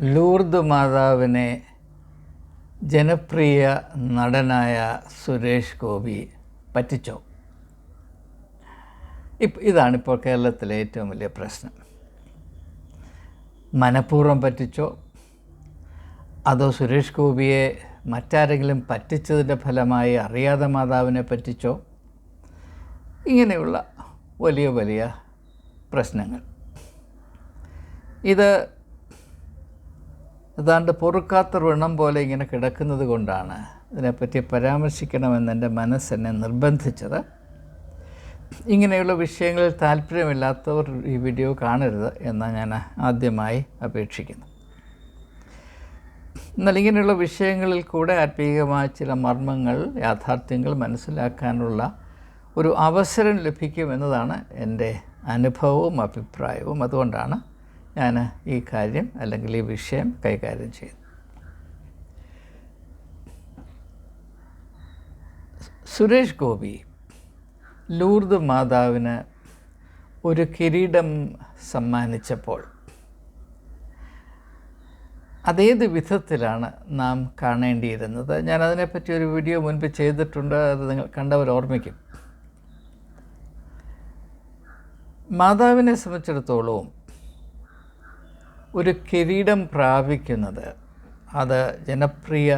Lourdes മാതാവിനെ ജനപ്രിയ നടനായ സുരേഷ് ഗോപി പറ്റിച്ചോ? ഇപ്പം ഇതാണിപ്പോൾ കേരളത്തിലെ ഏറ്റവും വലിയ പ്രശ്നം. മനഃപൂർവം പറ്റിച്ചോ? അതോ സുരേഷ് ഗോപിയെ മറ്റാരെങ്കിലും പറ്റിച്ചതിന്റെ ഫലമായി അറിയാതെ മാതാവിനെ പറ്റിച്ചോ? ഇങ്ങനെയുള്ള വലിയ വലിയ പ്രശ്നങ്ങൾ. ഇത് ഏതാണ്ട് പൊറുക്കാത്ത ഋണം പോലെ ഇങ്ങനെ കിടക്കുന്നത് കൊണ്ടാണ് ഇതിനെപ്പറ്റി പരാമർശിക്കണമെന്ന് എന്റെ മനസ്സെന്നെ നിർബന്ധിച്ചത്. ഇങ്ങനെയുള്ള വിഷയങ്ങളിൽ താല്പര്യമില്ലാത്തവർ ഈ വീഡിയോ കാണരുത് എന്ന് ഞാൻ ആദ്യമായി അപേക്ഷിക്കുന്നു. എന്നാൽ ഇങ്ങനെയുള്ള വിഷയങ്ങളിൽ കൂടെ ആത്മീയമായ ചില മർമ്മങ്ങൾ യാഥാർത്ഥ്യങ്ങൾ മനസ്സിലാക്കാനുള്ള ഒരു അവസരം ലഭിക്കുമെന്നതാണ് എന്റെ അനുഭവവും അഭിപ്രായവും. അതുകൊണ്ടാണ് ഞാൻ ഈ കാര്യം അല്ലെങ്കിൽ ഈ വിഷയം കൈകാര്യം ചെയ്യുന്നു. സുരേഷ് ഗോപി ലൂർദ് മാതാവിന് ഒരു കിരീടം സമ്മാനിച്ചപ്പോൾ അതേത് വിധത്തിലാണ് നാം കാണേണ്ടിയിരുന്നത്? ഞാൻ അതിനെപ്പറ്റി ഒരു വീഡിയോ മുൻപ് ചെയ്തിട്ടുണ്ട് അത് നിങ്ങൾ കണ്ടവർ ഓർമ്മിക്കും. മാതാവിനെ സംബന്ധിച്ചിടത്തോളവും ഒരു കിരീടം പ്രാപിക്കുന്നത് അത് ജനപ്രിയ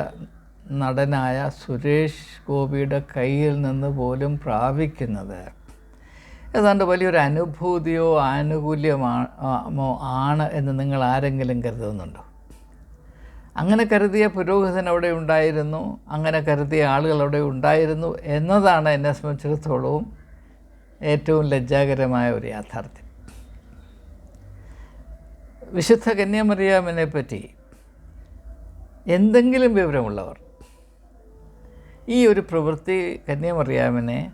നടനായ സുരേഷ് ഗോപിയുടെ കയ്യിൽ നിന്ന് പോലും പ്രാപിക്കുന്നത്. ഏതാണ്ട് വലിയൊരു അനുഭൂതിയോ ആനുകൂല്യമോ ആണ് എന്ന് നിങ്ങൾ ആരെങ്കിലും കരുതുന്നുണ്ടോ? അങ്ങനെ കരുതിയ പുരോഹിതൻ അവിടെ ഉണ്ടായിരുന്നു അങ്ങനെ കരുതിയ ആളുകൾ അവിടെ ഉണ്ടായിരുന്നു എന്നതാണ് എന്നെ സംബന്ധിച്ചിടത്തോളവും ഏറ്റവും ലജ്ജാകരമായ ഒരു യാഥാർത്ഥ്യം. വിശുദ്ധ കന്യാമറിയാമിനെ പറ്റി എന്തെങ്കിലും വിവരമുള്ളവർ ഈ ഒരു പ്രവൃത്തി കന്യാമറിയാമിനെ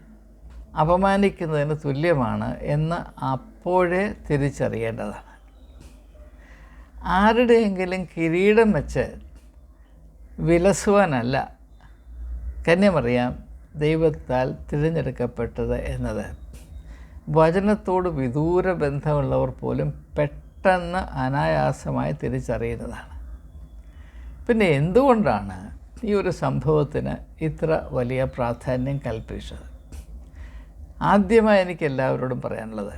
അപമാനിക്കുന്നതിന് തുല്യമാണ് എന്ന് അപ്പോഴേ തിരിച്ചറിയേണ്ടതാണ്. ആരുടെയെങ്കിലും കിരീടം വെച്ച് വിലസുവാനല്ല കന്യമറിയാം ദൈവത്താൽ തിരഞ്ഞെടുക്കപ്പെട്ടത് എന്നത്. വചനത്തോട് വിദൂര ബന്ധമുള്ളവർ പോലും പെട്ടെന്ന് അനായാസമായി തിരിച്ചറിയുന്നതാണ്. പിന്നെ എന്തുകൊണ്ടാണ് ഈ ഒരു സംഭവത്തിന് ഇത്ര വലിയ പ്രാധാന്യം കൽപ്പിച്ചത്? ആദ്യമായി എനിക്ക് എല്ലാവരോടും പറയാനുള്ളത്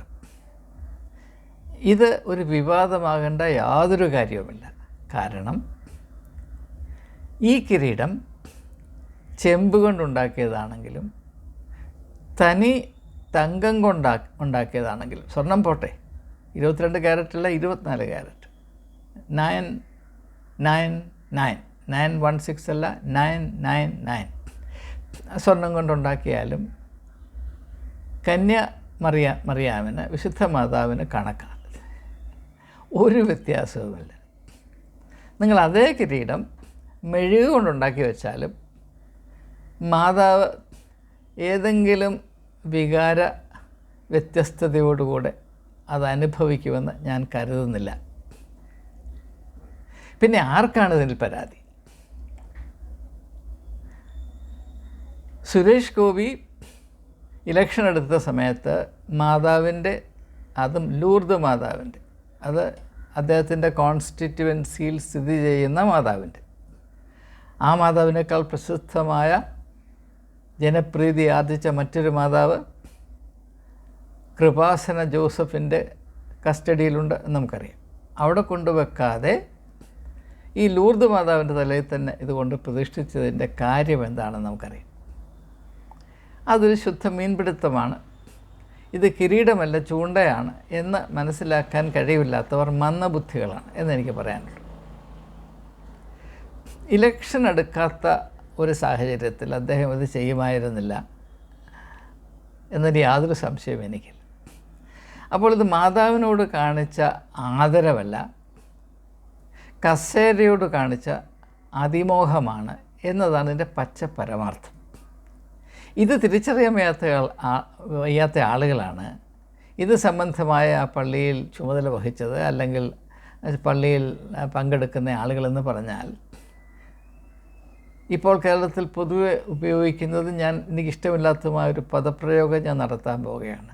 ഇത് ഒരു വിവാദമാകേണ്ട യാതൊരു കാര്യവുമില്ല. കാരണം ഈ കിരീടം ചെമ്പ് കൊണ്ടുണ്ടാക്കിയതാണെങ്കിലും തനി തങ്കം കൊണ്ടാ ഉണ്ടാക്കിയതാണെങ്കിലും സ്വർണം പോട്ടെ. ഇരുപത്തിരണ്ട് ക്യാരറ്റല്ല ഇരുപത്തിനാല് carat. Nine nine nine. Nine one six അല്ല നയൻ നയൻ നയൻ. സ്വർണം കൊണ്ടുണ്ടാക്കിയാലും കന്യ മറിയ മറിയാമിന് വിശുദ്ധ മാതാവിന് കണക്കാണ്. ഒരു വ്യത്യാസവുമില്ല. നിങ്ങൾ അതേ കിരീടം മെഴുക് കൊണ്ടുണ്ടാക്കി വെച്ചാലും മാതാവ് ഏതെങ്കിലും വികാര വ്യത്യസ്തതയോടുകൂടെ അത് അനുഭവിക്കുമെന്ന് ഞാൻ കരുതുന്നില്ല. പിന്നെ ആർക്കാണ് ഇതിൽ പരാതി? സുരേഷ് ഗോപി ഇലക്ഷൻ എടുത്ത സമയത്ത് മാതാവിന്റെ അതും ലൂർദ് മാതാവിന്റെ അത് അദ്ദേഹത്തിന്റെ കോൺസ്റ്റിറ്റ്യുവൻസിയിൽ സ്ഥിതി ചെയ്യുന്ന മാതാവിന്റെ. ആ മാതാവിനേക്കാൾ പ്രശസ്തമായ ജനപ്രീതി ആർജിച്ച മറ്റൊരു മാതാവ് കൃപാസന ജോസഫിന്റെ കസ്റ്റഡിയിലുണ്ട് നമുക്കറിയാം. അവിടെ കൊണ്ടുവെക്കാതെ ഈ ലൂർദ് മാതാവിന്റെ തലയിൽ തന്നെ ഇതുകൊണ്ട് പ്രതിഷ്ഠിച്ചതിന്റെ കാര്യം എന്താണെന്ന് നമുക്കറിയാം. അതൊരു ശുദ്ധ മീൻപിടുത്തമാണ്. ഇത് കിരീടമല്ല ചൂണ്ടയാണ് എന്ന് മനസ്സിലാക്കാൻ കഴിവില്ലാത്തവർ മന്ദബുദ്ധികളാണ് എന്നെനിക്ക് പറയാനുള്ളൂ. ഇലക്ഷൻ എടുക്കാത്ത ഒരു സാഹചര്യത്തിൽ അദ്ദേഹം ഇത് ചെയ്യുമായിരുന്നില്ല എന്നൊരു യാതൊരു സംശയവും എനിക്കില്ല. അപ്പോൾ ഇത് മാതാവിനോട് കാണിച്ച ആദരവല്ല കസേരയോട് കാണിച്ച അതിമോഹമാണ് എന്നതാണ് ഇതിന്റെ പച്ച പരമാർത്ഥം. ഇത് തിരിച്ചറിയാൻ വയ്യാത്ത വയ്യാത്ത ആളുകളാണ്. ഇത് സംബന്ധമായ പള്ളിയിൽ ചുമതല വഹിച്ചത് അല്ലെങ്കിൽ പള്ളിയിൽ പങ്കെടുക്കുന്ന ആളുകളെന്ന് പറഞ്ഞാൽ ഇപ്പോൾ കേരളത്തിൽ പൊതുവെ ഉപയോഗിക്കുന്നത് ഞാൻ എനിക്കിഷ്ടമില്ലാത്തതുമായ ഒരു പദപ്രയോഗം ഞാൻ നടത്താൻ പോവുകയാണ്.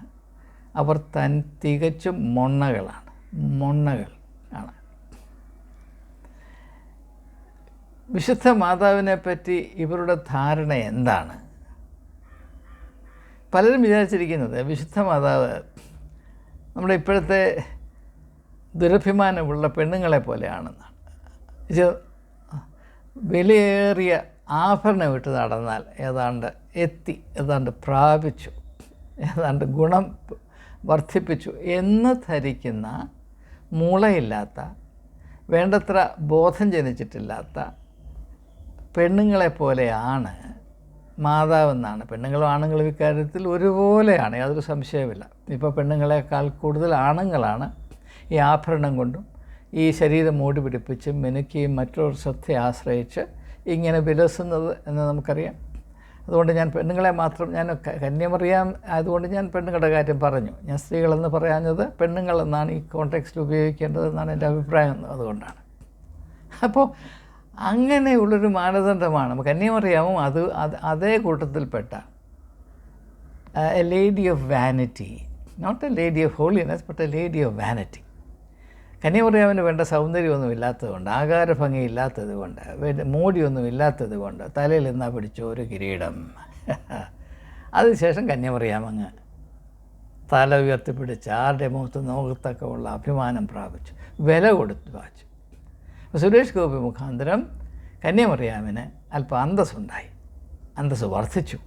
അവർ തൻ തികച്ചും മൊണ്ണകളാണ്. മൊണ്ണകൾ ആണ്. വിശുദ്ധ മാതാവിനെ പറ്റി ഇവരുടെ ധാരണ എന്താണ്? പലരും വിചാരിച്ചിരിക്കുന്നത് വിശുദ്ധ മാതാവ് നമ്മുടെ ഇപ്പോഴത്തെ ദുരഭിമാനമുള്ള പെണ്ണുങ്ങളെ പോലെയാണെന്നാണ്. വിലയേറിയ ആഭരണം ഇട്ട് നടന്നാൽ ഏതാണ്ട് എത്തി ഏതാണ്ട് പ്രാപിച്ചു ഏതാണ്ട് ഗുണം വർദ്ധിപ്പിച്ചു എന്ന് ധരിക്കുന്ന മൂളയില്ലാത്ത വേണ്ടത്ര ബോധം ജനിച്ചിട്ടില്ലാത്ത പെണ്ണുങ്ങളെ പോലെയാണ് മാതാവെന്നാണ് പെണ്ണുങ്ങളും ആണുങ്ങളും ഇക്കാര്യത്തിൽ ഒരുപോലെയാണ് യാതൊരു സംശയമില്ല ഇപ്പോൾ പെണ്ണുങ്ങളെക്കാൾ കൂടുതൽ ആണുങ്ങളാണ് ഈ ആഭരണം കൊണ്ടും ഈ ശരീരം മൂടി പിടിപ്പിച്ചും മിനുക്കിയും മറ്റൊരു ശ്രദ്ധയെ ആശ്രയിച്ച് ഇങ്ങനെ വിലസുന്നത് എന്ന് നമുക്കറിയാം. അതുകൊണ്ട് ഞാൻ പെണ്ണുങ്ങളെ മാത്രം ഞാൻ കന്യമറിയാം. ആയതുകൊണ്ട് ഞാൻ പെണ്ണുങ്ങളുടെ കാര്യം പറഞ്ഞു. ഞാൻ സ്ത്രീകളെന്ന് പറയാഞ്ഞത് പെണ്ണുങ്ങളെന്നാണ് ഈ കോണ്ടെക്സ്റ്റിൽ ഉപയോഗിക്കേണ്ടതെന്നാണ് എന്റെ അഭിപ്രായം. അതുകൊണ്ടാണ്. അപ്പോൾ അങ്ങനെയുള്ളൊരു മാനദണ്ഡമാണ്. കന്യമറിയാമും? അത് അത് അതേ കൂട്ടത്തിൽപ്പെട്ട a lady of vanity not a lady of holiness but a lady of vanity കന്യമറിയാമിന് വേണ്ട സൗന്ദര്യമൊന്നും ഇല്ലാത്തതുകൊണ്ട് ആകാരഭംഗി ഇല്ലാത്തത് കൊണ്ട് വേണ്ട മോടിയൊന്നും ഇല്ലാത്തത് കൊണ്ട് തലയിൽ നിന്നാ പിടിച്ച ഒരു കിരീടം. അതിനുശേഷം കന്യമറിയാമങ്ങ് തല ഉയർത്തിപ്പിടിച്ച് ആരുടെ മുഖത്ത് നോക്കത്തൊക്കെ ഉള്ള അഭിമാനം പ്രാപിച്ചു. വില കൊടുത്ത് വാച്ചു. സുരേഷ് ഗോപി മുഖാന്തരം കന്യാമറിയാമിന് അല്പം അന്തസ്സുണ്ടായി. അന്തസ്സ് വർദ്ധിച്ചു.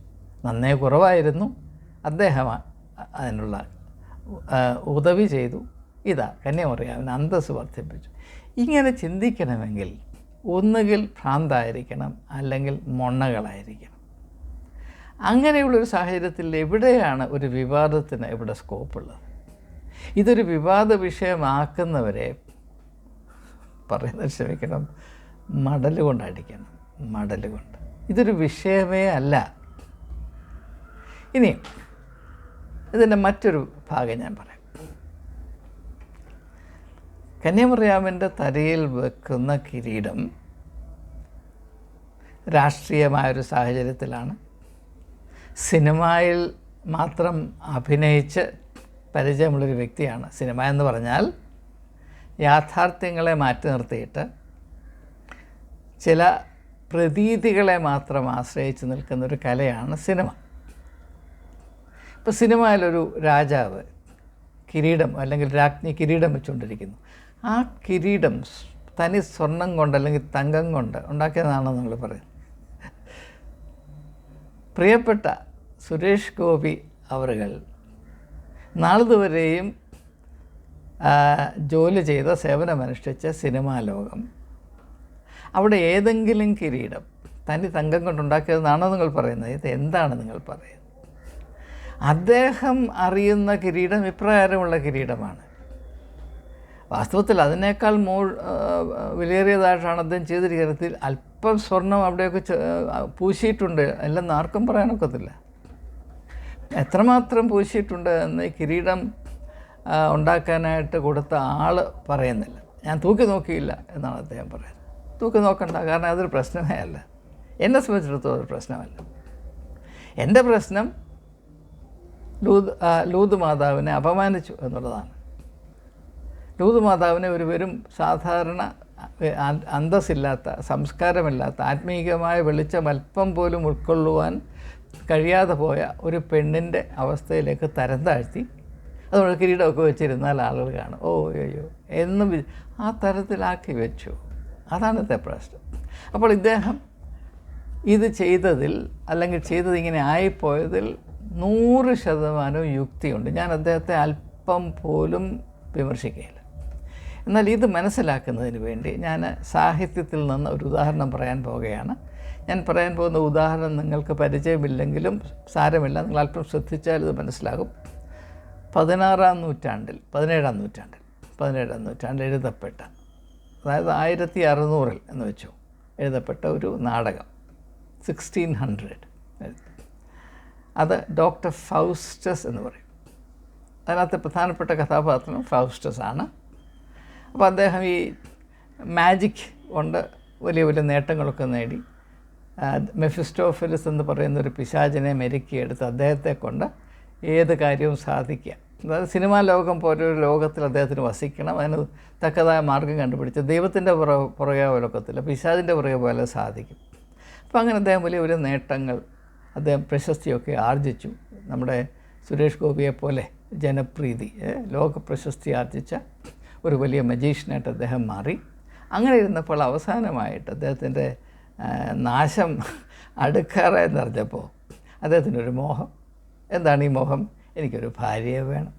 നന്നേ കുറവായിരുന്നു. അദ്ദേഹം അതിനുള്ള ഉദവി ചെയ്തു. ഇതാ എന്നെ കന്യമറിയാമിന് അന്തസ് വർദ്ധിപ്പിച്ചു. ഇങ്ങനെ ചിന്തിക്കണമെങ്കിൽ ഒന്നുകിൽ ഭ്രാന്തായിരിക്കണം അല്ലെങ്കിൽ മൊണ്ണകളായിരിക്കണം. അങ്ങനെയുള്ളൊരു സാഹചര്യത്തിൽ എവിടെയാണ് ഒരു വിവാദത്തിന് ഇവിടെ സ്കോപ്പുള്ളത് ഇതൊരു വിവാദ വിഷയമാക്കുന്നവരെ പറയുന്നത് ക്ഷമിക്കണം മടൽ കൊണ്ട് അടിക്കണം മടൽ കൊണ്ട്. ഇതൊരു വിഷയമേ അല്ല. ഇനി ഇതിന്റെ മറ്റൊരു ഭാഗം ഞാൻ പറയാം. കന്യാമറിയാമിന്റെ തലയിൽ വെക്കുന്ന കിരീടം രാഷ്ട്രീയമായൊരു സാഹചര്യത്തിലാണ്. സിനിമയിൽ മാത്രം അഭിനയിച്ച് പരിചയമുള്ളൊരു വ്യക്തിയാണ് സിനിമ എന്ന് പറഞ്ഞാൽ യാഥാർത്ഥ്യങ്ങളെ മാറ്റി നിർത്തിയിട്ട് ചില പ്രതീതികളെ മാത്രം ആശ്രയിച്ച് നിൽക്കുന്ന ഒരു കലയാണ് സിനിമ. ഇപ്പോൾ സിനിമയിലൊരു രാജാവ് കിരീടം അല്ലെങ്കിൽ രാജ്ഞി കിരീടം വെച്ചുകൊണ്ടിരിക്കുന്നു. ആ കിരീടം തനി സ്വർണം കൊണ്ട് അല്ലെങ്കിൽ തങ്കം കൊണ്ട് ഉണ്ടാക്കിയതാണെന്ന് നമ്മൾ പറയും പ്രിയപ്പെട്ട സുരേഷ് ഗോപി അവറുകൾ നാളിതുവരെയും ജോലി ചെയ്ത സേവനമനുഷ്ഠിച്ച സിനിമാ ലോകം. അവിടെ ഏതെങ്കിലും കിരീടം തനി തങ്കം കൊണ്ടുണ്ടാക്കിയതെന്നാണോ നിങ്ങൾ പറയുന്നത്? ഇത് എന്താണ് നിങ്ങൾ പറയുന്നത്? അദ്ദേഹം അറിയുന്ന കിരീടം ഇപ്രകാരമുള്ള കിരീടമാണ്. വാസ്തവത്തിൽ അതിനേക്കാൾ മോൾ വിലയേറിയതായിട്ടാണ് അദ്ദേഹം ചെയ്തിരിക്കുന്നത് അല്പം സ്വർണം അവിടെയൊക്കെ പൂശിയിട്ടുണ്ട്. എല്ലാം ആർക്കും പറയാനൊക്കത്തില്ല എത്രമാത്രം പൂശിയിട്ടുണ്ട് എന്ന് കിരീടം ഉണ്ടാക്കാനായിട്ട് കൊടുത്ത ആൾ പറയുന്നില്ല. ഞാൻ തൂക്കി നോക്കിയില്ല എന്നാണ് അദ്ദേഹം പറയുന്നത്. തൂക്കി നോക്കണ്ട കാരണം അതൊരു പ്രശ്നമേ അല്ല. എന്നെ സംബന്ധിച്ചിടത്തോളം ഒരു പ്രശ്നമല്ല. എന്റെ പ്രശ്നം ലൂത് ലൂത് മാതാവിനെ അപമാനിച്ചു എന്നുള്ളതാണ്. ലൂത് ഒരു വെറും സാധാരണ അന്തസ്സില്ലാത്ത സംസ്കാരമില്ലാത്ത ആത്മീയമായ വെളിച്ചം അല്പം പോലും ഉൾക്കൊള്ളുവാൻ കഴിയാതെ പോയ ഒരു പെണ്ണിന്റെ അവസ്ഥയിലേക്ക് തരം താഴ്ത്തി. അതുകൊണ്ട് കിരീടമൊക്കെ വെച്ചിരുന്നാൽ ആളുകൾ കാണും. ഓ അയ്യോ എന്നും ആ തരത്തിലാക്കി വെച്ചു. അതാണത്തെ പ്രശ്നം. അപ്പോൾ ഇദ്ദേഹം ഇത് ചെയ്തതിൽ അല്ലെങ്കിൽ ചെയ്തത് ഇങ്ങനെ ആയിപ്പോയതിൽ നൂറ് ശതമാനവും യുക്തിയുണ്ട്. ഞാൻ അദ്ദേഹത്തെ അല്പം പോലും വിമർശിക്കുകയില്ല. എന്നാൽ ഇത് മനസ്സിലാക്കുന്നതിന് വേണ്ടി ഞാൻ സാഹിത്യത്തിൽ നിന്ന് ഒരു ഉദാഹരണം പറയാൻ പോവുകയാണ്. ഞാൻ പറയാൻ പോകുന്ന ഉദാഹരണം നിങ്ങൾക്ക് പരിചയമില്ലെങ്കിലും സാരമില്ല. നിങ്ങൾ അല്പം ശ്രദ്ധിച്ചാൽ ഇത് മനസ്സിലാകും. പതിനാറാം നൂറ്റാണ്ടിൽ പതിനേഴാം നൂറ്റാണ്ടിൽ പതിനേഴാം നൂറ്റാണ്ടിൽ എഴുതപ്പെട്ട അതായത് ആയിരത്തി അറുന്നൂറിൽ എന്ന് വെച്ചു എഴുതപ്പെട്ട ഒരു നാടകം സിക്സ്റ്റീൻ ഹൺഡ്രഡ് അത് ഡോക്ടർ ഫൗസ്റ്റസ് എന്ന് പറയും. അതിനകത്ത് പ്രധാനപ്പെട്ട കഥാപാത്രം ഫൗസ്റ്റസ് ആണ് അപ്പോൾ അദ്ദേഹം ഈ മാജിക് കൊണ്ട് വലിയ വലിയ നേട്ടങ്ങളൊക്കെ നേടി. മെഫിസ്റ്റോഫിലിസ് എന്ന് പറയുന്ന ഒരു പിശാചിനെ മെരുക്കിയെടുത്ത് അദ്ദേഹത്തെ കൊണ്ട് ഏത് കാര്യവും സാധിക്കുക അതായത് സിനിമാ ലോകം പോലെ ഒരു ലോകത്തിൽ അദ്ദേഹത്തിന് വസിക്കണം. അതിന് തക്കതായ മാർഗം കണ്ടുപിടിച്ച് ദൈവത്തിന്റെ പുറ പുറകെ ഒലക്കത്തില്ല പിശാദിന്റെ പുറകെ പോലെ സാധിക്കും. അപ്പോൾ അങ്ങനെ അദ്ദേഹം വലിയ വലിയ നേട്ടങ്ങൾ അദ്ദേഹം പ്രശസ്തിയൊക്കെ ആർജിച്ചു. നമ്മുടെ സുരേഷ് ഗോപിയെ പോലെ ജനപ്രീതി ലോക പ്രശസ്തി ആർജിച്ച ഒരു വലിയ മജീഷ്യനായിട്ട് അദ്ദേഹം മാറി. അങ്ങനെ ഇരുന്നപ്പോൾ അവസാനമായിട്ട് അദ്ദേഹത്തിന്റെ നാശം അടുക്കാറ എന്നറിഞ്ഞപ്പോൾ അദ്ദേഹത്തിനൊരു മോഹം. എന്താണ് ഈ മോഹം? എനിക്കൊരു ഭാര്യയെ വേണം.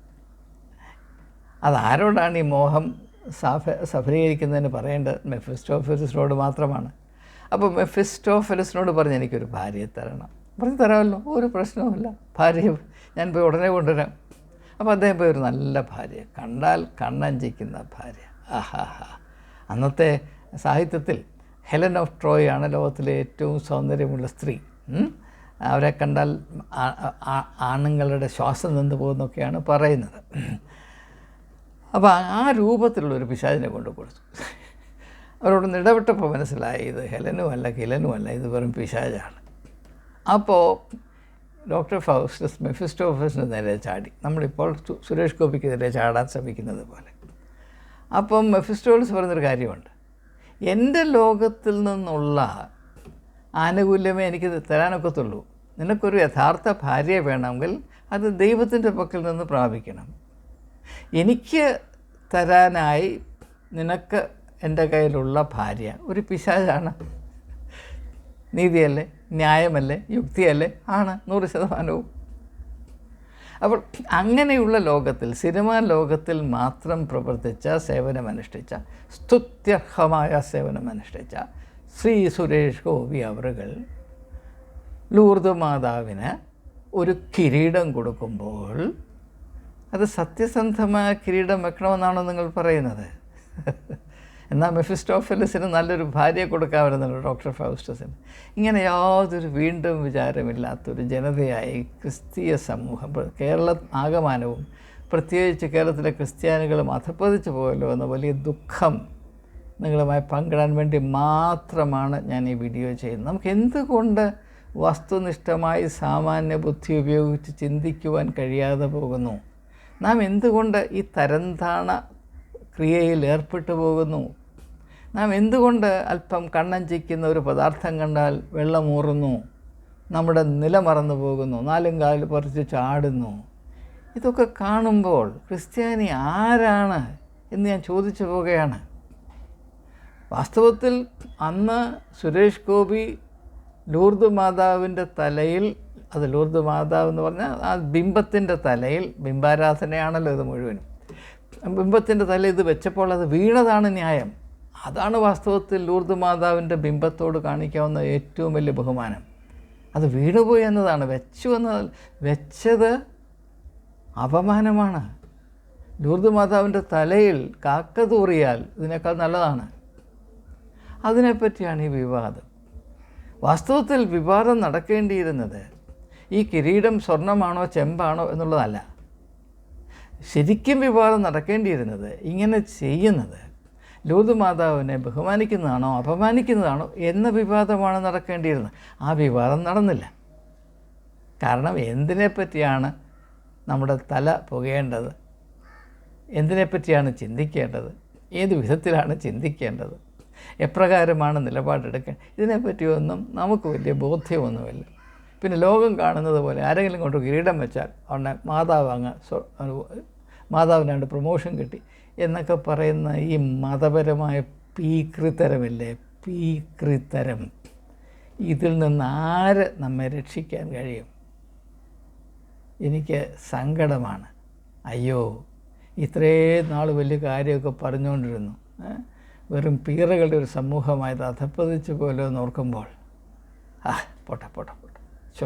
അതാരോടാണ് ഈ മോഹം സഫ സഫലീകരിക്കുന്നതിന് പറയേണ്ടത്? മെഫിസ്റ്റോഫെലിസിനോട് മാത്രമാണ്. അപ്പോൾ മെഫിസ്റ്റോഫെലിസിനോട് പറഞ്ഞ് എനിക്കൊരു ഭാര്യയെ തരണം. പറഞ്ഞു തരാമല്ലോ ഒരു പ്രശ്നവുമില്ല. ഭാര്യ ഞാൻ പോയി ഉടനെ കൊണ്ടുവരാം. അപ്പോൾ അദ്ദേഹം ഒരു നല്ല ഭാര്യ കണ്ടാൽ കണ്ണഞ്ചിക്കുന്ന ഭാര്യ. ആഹാഹാ. അന്നത്തെ സാഹിത്യത്തിൽ ഹെലൻ ഓഫ് ട്രോയ് ആണ് ലോകത്തിലെ ഏറ്റവും സൗന്ദര്യമുള്ള സ്ത്രീ. അവരെ കണ്ടാൽ ആണുങ്ങളുടെ ശ്വാസം നിന്ന് പോകുന്നൊക്കെയാണ് പറയുന്നത്. അപ്പോൾ ആ രൂപത്തിലുള്ളൊരു പിശാചിനെ കൊണ്ട് കൊടുത്തു. അവരോട് ഇടപെട്ടപ്പോൾ മനസ്സിലായി ഇത് ഹെലനുമല്ല കിലനുമല്ല ഇത് വെറും പിശാചാണ്. അപ്പോൾ ഡോക്ടർ ഫൗസ്റ്റസ് മെഫിസ്റ്റോഫസിന് നേരെ ചാടി. നമ്മളിപ്പോൾ സുരേഷ് ഗോപിക്കെതിരെ ചാടാൻ ശ്രമിക്കുന്നത് പോലെ. അപ്പം മെഫിസ്റ്റോൾസ് പറഞ്ഞൊരു കാര്യമുണ്ട്. എന്റെ ലോകത്തിൽ നിന്നുള്ള ആനുകൂല്യമേ എനിക്ക് തരാനൊക്കത്തുള്ളൂ. നിനക്കൊരു യഥാർത്ഥ ഭാര്യ വേണമെങ്കിൽ അത് ദൈവത്തിന്റെ പക്കൽ നിന്ന് പ്രാപിക്കണം. എനിക്ക് തരാനായി നിനക്ക് എന്റെ കയ്യിലുള്ള ഭാര്യ. ഒരു പിശാചാണ്. നീതിയല്ലേ? ന്യായമല്ലേ? യുക്തിയല്ലേ? ആണ്. നൂറ് ശതമാനവും. അപ്പോൾ അങ്ങനെയുള്ള ലോകത്തിൽ സിനിമാ ലോകത്തിൽ മാത്രം പ്രവർത്തിച്ച സേവനമനുഷ്ഠിച്ച സ്തുത്യർഹമായ സേവനമനുഷ്ഠിച്ച ശ്രീ സുരേഷ് ഗോപി അവറുകൾ ലൂർദ് മാതാവിന് ഒരു കിരീടം കൊടുക്കുമ്പോൾ അത് സത്യസന്ധമായ കിരീടം വെക്കണമെന്നാണോ നിങ്ങൾ പറയുന്നത്? എന്നാൽ മെഫിസ്റ്റോഫിലിസിന് നല്ലൊരു ഭാര്യയെ കൊടുക്കാമായിരുന്നല്ലോ ഡോക്ടർ ഫൗസ്റ്റസിന് ഇങ്ങനെ യാതൊരു വീണ്ടും വിചാരമില്ലാത്തൊരു ജനതയായി ക്രിസ്തീയ സമൂഹം കേരള ആകമാനവും പ്രത്യേകിച്ച് കേരളത്തിലെ ക്രിസ്ത്യാനികളും അധപ്പതിച്ചു പോയല്ലോ എന്ന വലിയ ദുഃഖം നിങ്ങളുമായി പങ്കിടാൻ വേണ്ടി മാത്രമാണ് ഞാൻ ഈ വീഡിയോ ചെയ്യുന്നത്. നമുക്ക് എന്തുകൊണ്ട് വസ്തുനിഷ്ഠമായി സാമാന്യ ബുദ്ധി ഉപയോഗിച്ച് ചിന്തിക്കുവാൻ കഴിയാതെ പോകുന്നു? നാം എന്തുകൊണ്ട് ഈ തരംതാണ ക്രിയയിൽ ഏർപ്പെട്ടു പോകുന്നു? നാം എന്തുകൊണ്ട് അല്പം കണ്ണഞ്ചിക്കുന്ന ഒരു പദാർത്ഥം കണ്ടാൽ വെള്ളമൂറുന്നു? നമ്മുടെ നില മറന്നു പോകുന്നു. നാലും കാലിൽ പറിച്ച് ചാടുന്നു. ഇതൊക്കെ കാണുമ്പോൾ ക്രിസ്ത്യാനി ആരാണ് എന്ന് ഞാൻ ചോദിച്ചു പോവുകയാണ്. വാസ്തവത്തിൽ അന്ന് സുരേഷ് ഗോപി ലൂർദ് മാതാവിന്റെ തലയിൽ അത് ലൂർദ് മാതാവ് എന്ന് പറഞ്ഞാൽ ആ ബിംബത്തിന്റെ തലയിൽ ബിംബാരാധനയാണല്ലോ ഇത് മുഴുവനും. ബിംബത്തിന്റെ തലയിൽ ഇത് വെച്ചപ്പോൾ അത് വീണതാണ് ന്യായം. അതാണ് വാസ്തവത്തിൽ ലൂർദ് മാതാവിന്റെ ബിംബത്തോട് കാണിക്കാവുന്ന ഏറ്റവും വലിയ ബഹുമാനം. അത് വീണുപോയി എന്നതാണ്. വെച്ചു എന്ന വെച്ചത് അപമാനമാണ്. ലൂർദ് മാതാവിന്റെ തലയിൽ കാക്ക തൂറിയാൽ ഇതിനേക്കാൾ നല്ലതാണ്. അതിനെപ്പറ്റിയാണ് ഈ വിവാദം. വാസ്തവത്തിൽ വിവാദം നടക്കേണ്ടിയിരുന്നത് ഈ കിരീടം സ്വർണമാണോ ചെമ്പാണോ എന്നുള്ളതല്ല. ശരിക്കും വിവാദം നടക്കേണ്ടിയിരുന്നത് ഇങ്ങനെ ചെയ്യുന്നത് ലൂത് മാതാവിനെ ബഹുമാനിക്കുന്നതാണോ അപമാനിക്കുന്നതാണോ എന്ന വിവാദമാണ് നടക്കേണ്ടിയിരുന്നത്. ആ വിവാദം നടന്നില്ല. കാരണം എന്തിനെപ്പറ്റിയാണ് നമ്മുടെ തല പുകയേണ്ടത്? എന്തിനെപ്പറ്റിയാണ് ചിന്തിക്കേണ്ടത്? ഏത് വിധത്തിലാണ് ചിന്തിക്കേണ്ടത്? എപ്രകാരമാണ് നിലപാടെടുക്കേണ്ടത്? ഇതിനെപ്പറ്റിയൊന്നും നമുക്ക് വലിയ ബോധ്യമൊന്നുമില്ല. പിന്നെ ലോകം കാണുന്നത് പോലെ ആരെങ്കിലും കൊണ്ട് കിരീടം വെച്ചാൽ ഉടനെ മാതാവ് അങ്ങ് മാതാവിനാണ്ട് പ്രൊമോഷൻ കിട്ടി. എന്നൊക്കെ പറയുന്ന ഈ മതപരമായ പീകൃതരമില്ലേ പീകൃതരം ഇതിൽ നിന്ന് ആര് നമ്മെ രക്ഷിക്കാൻ കഴിയും? എനിക്ക് സങ്കടമാണ്. അയ്യോ ഇത്രയും നാൾ വലിയ കാര്യമൊക്കെ പറഞ്ഞുകൊണ്ടിരുന്നു? വെറും പീറകളുടെ ഒരു സമൂഹമായത് അധപ്പതിച്ചു പോലെ ഓർക്കുമ്പോൾ. ആ പോട്ടെ പോട്ടെ പോട്ടെ. ചോ